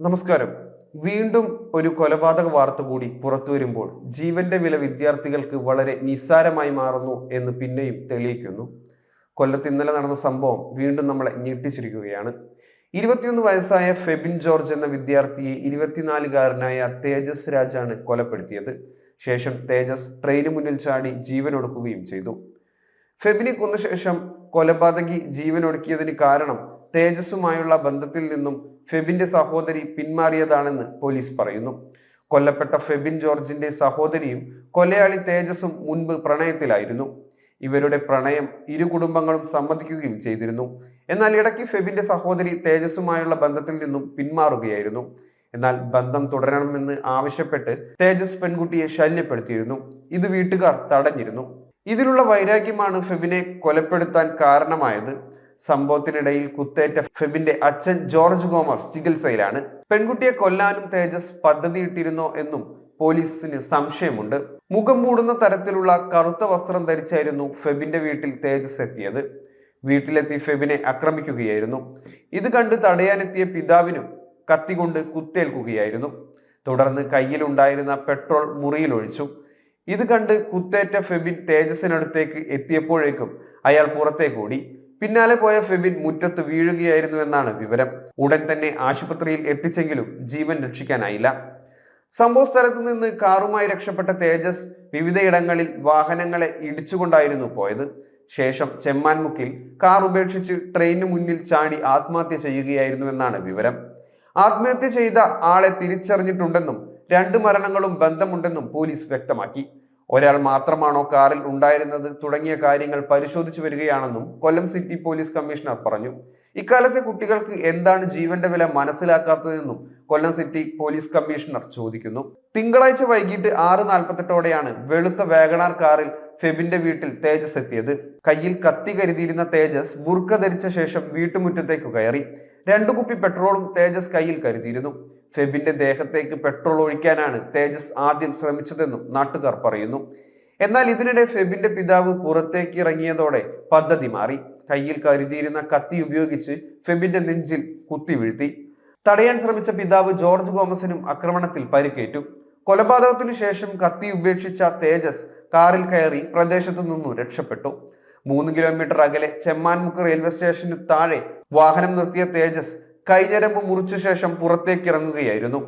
നമസ്കാരം. വീണ്ടും ഒരു കൊലപാതക വാർത്ത കൂടി പുറത്തു വരുമ്പോൾ ജീവന്റെ വില വിദ്യാർത്ഥികൾക്ക് വളരെ നിസ്സാരമായി മാറുന്നു എന്ന് പിന്നെയും തെളിയിക്കുന്നു. കൊല്ലത്ത് ഇന്നലെ നടന്ന സംഭവം വീണ്ടും നമ്മളെ ഞെട്ടിച്ചിരിക്കുകയാണ്. ഇരുപത്തിയൊന്ന് വയസ്സായ ഫെബിൻ ജോർജ് എന്ന വിദ്യാർത്ഥിയെ ഇരുപത്തിനാലുകാരനായ തേജസ് രാജാണ് കൊലപ്പെടുത്തിയത്. ശേഷം തേജസ് ട്രെയിന് മുന്നിൽ ചാടി ജീവനൊടുക്കുകയും ചെയ്തു. ഫെബിനെ കൊന്ന ശേഷം കൊലപാതകി ജീവനൊടുക്കിയതിന് കാരണം തേജസ്സുമായുള്ള ബന്ധത്തിൽ നിന്നും ഫെബിന്റെ സഹോദരി പിന്മാറിയതാണെന്ന് പോലീസ് പറയുന്നു. കൊല്ലപ്പെട്ട ഫെബിൻ ജോർജിന്റെ സഹോദരിയും കൊലയാളി തേജസ്സും മുൻപ് പ്രണയത്തിലായിരുന്നു. ഇവരുടെ പ്രണയം ഇരു കുടുംബങ്ങളും സമ്മതിക്കുകയും ചെയ്തിരുന്നു. എന്നാൽ ഇടയ്ക്ക് ഫെബിന്റെ സഹോദരി തേജസ്സുമായുള്ള ബന്ധത്തിൽ നിന്നും പിന്മാറുകയായിരുന്നു. എന്നാൽ ബന്ധം തുടരണമെന്ന് ആവശ്യപ്പെട്ട് തേജസ് പെൺകുട്ടിയെ ശല്യപ്പെടുത്തിയിരുന്നു. ഇത് വീട്ടുകാർ തടഞ്ഞിരുന്നു. ഇതിലുള്ള വൈരാഗ്യമാണ് ഫെബിനെ കൊലപ്പെടുത്താൻ കാരണമായത്. സംഭവത്തിനിടയിൽ കുത്തേറ്റ ഫെബിന്റെ അച്ഛൻ ജോർജ് ഗോമസ് ചികിത്സയിലാണ്. പെൺകുട്ടിയെ കൊല്ലാനും തേജസ് പദ്ധതിയിട്ടിരുന്നോ എന്നും പോലീസിന് സംശയമുണ്ട്. മുഖം മൂടുന്ന തരത്തിലുള്ള കറുത്ത വസ്ത്രം ധരിച്ചായിരുന്നു ഫെബിന്റെ വീട്ടിൽ തേജസ് എത്തിയത്. വീട്ടിലെത്തി ഫെബിനെ ആക്രമിക്കുകയായിരുന്നു. ഇത് കണ്ട് തടയാനെത്തിയ പിതാവിനും കത്തികൊണ്ട് കുത്തേൽക്കുകയായിരുന്നു. തുടർന്ന് കയ്യിലുണ്ടായിരുന്ന പെട്രോൾ മുറിയിൽ ഒഴിച്ചു. ഇത് കണ്ട് കുത്തേറ്റ ഫെബിൻ തേജസിനടുത്തേക്ക് എത്തിയപ്പോഴേക്കും അയാൾ പുറത്തേക്ക് ഓടി. പിന്നാലെ പോയ ഫെബിൻ മുറ്റത്ത് വീഴുകയായിരുന്നു എന്നാണ് വിവരം. ഉടൻ തന്നെ ആശുപത്രിയിൽ എത്തിച്ചെങ്കിലും ജീവൻ രക്ഷിക്കാനായില്ല. സംഭവ സ്ഥലത്ത് നിന്ന് കാറുമായി രക്ഷപ്പെട്ട തേജസ് വിവിധയിടങ്ങളിൽ വാഹനങ്ങളെ ഇടിച്ചുകൊണ്ടായിരുന്നു പോയത്. ശേഷം ചെമ്മാൻമുക്കിൽ കാർ ഉപേക്ഷിച്ച് ട്രെയിനിന് മുന്നിൽ ചാടി ആത്മഹത്യ ചെയ്യുകയായിരുന്നു എന്നാണ് വിവരം. ആത്മഹത്യ ചെയ്ത ആളെ തിരിച്ചറിഞ്ഞിട്ടുണ്ടെന്നും രണ്ട് മരണങ്ങളും ബന്ധമുണ്ടെന്നും പോലീസ് വ്യക്തമാക്കി. ഒരാൾ മാത്രമാണോ കാറിൽ ഉണ്ടായിരുന്നത് തുടങ്ങിയ കാര്യങ്ങൾ പരിശോധിച്ചു വരികയാണെന്നും കൊല്ലം സിറ്റി പോലീസ് കമ്മീഷണർ പറഞ്ഞു. ഇക്കാലത്തെ കുട്ടികൾക്ക് എന്താണ് ജീവന്റെ വില മനസ്സിലാക്കാത്തതെന്നും കൊല്ലം സിറ്റി പോലീസ് കമ്മീഷണർ ചോദിക്കുന്നു. തിങ്കളാഴ്ച വൈകിട്ട് ആറ് നാൽപ്പത്തെട്ടോടെയാണ് വെളുത്ത വേഗണാർ കാറിൽ ഫെബിന്റെ വീട്ടിൽ തേജസ് എത്തിയത്. കയ്യിൽ കത്തി കരുതിയിരുന്ന തേജസ് ബുർക്ക ധരിച്ച ശേഷം വീട്ടുമുറ്റത്തേക്ക് കയറി. രണ്ടു കുപ്പി പെട്രോളും തേജസ് കയ്യിൽ കരുതിയിരുന്നു. ഫെബിന്റെ ദേഹത്തേക്ക് പെട്രോൾ ഒഴിക്കാനാണ് തേജസ് ആദ്യം ശ്രമിച്ചതെന്നും നാട്ടുകാർ പറയുന്നു. എന്നാൽ ഇതിനിടെ ഫെബിന്റെ പിതാവ് പുറത്തേക്ക് ഇറങ്ങിയതോടെ പദ്ധതി മാറി. കയ്യിൽ കരുതിയിരുന്ന കത്തി ഉപയോഗിച്ച് ഫെബിന്റെ നെഞ്ചിൽ കുത്തി വീഴ്ത്തി. തടയാൻ ശ്രമിച്ച പിതാവ് ജോർജ് ഗോമസിനും ആക്രമണത്തിൽ പരിക്കേറ്റു. കൊലപാതകത്തിനു ശേഷം കത്തി ഉപേക്ഷിച്ച തേജസ് കാറിൽ കയറി പ്രദേശത്തു നിന്നും രക്ഷപ്പെട്ടു. മൂന്ന് കിലോമീറ്റർ അകലെ ചെമ്മാൻമുക്ക് റെയിൽവേ സ്റ്റേഷന് താഴെ വാഹനം നിർത്തിയ തേജസ് കൈഞ്ഞരമ്പ് മുറിച്ച ശേഷം പുറത്തേക്ക് ഇറങ്ങുകയായിരുന്നു.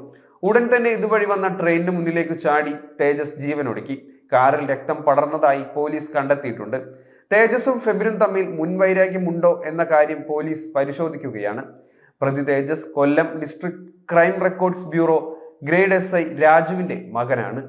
ഉടൻ തന്നെ ഇതുവഴി വന്ന ട്രെയിനിന് മുന്നിലേക്ക് ചാടി തേജസ് ജീവനൊടുക്കി. കാറിൽ രക്തം പടർന്നതായി പോലീസ് കണ്ടെത്തിയിട്ടുണ്ട്. തേജസും ഫെബിനും തമ്മിൽ മുൻവൈരാഗ്യമുണ്ടോ എന്ന കാര്യം പോലീസ് പരിശോധിക്കുകയാണ്. പ്രതി Tejas Kollam district crime records bureau grade S I രാജുവിന്റെ മകനാണ്.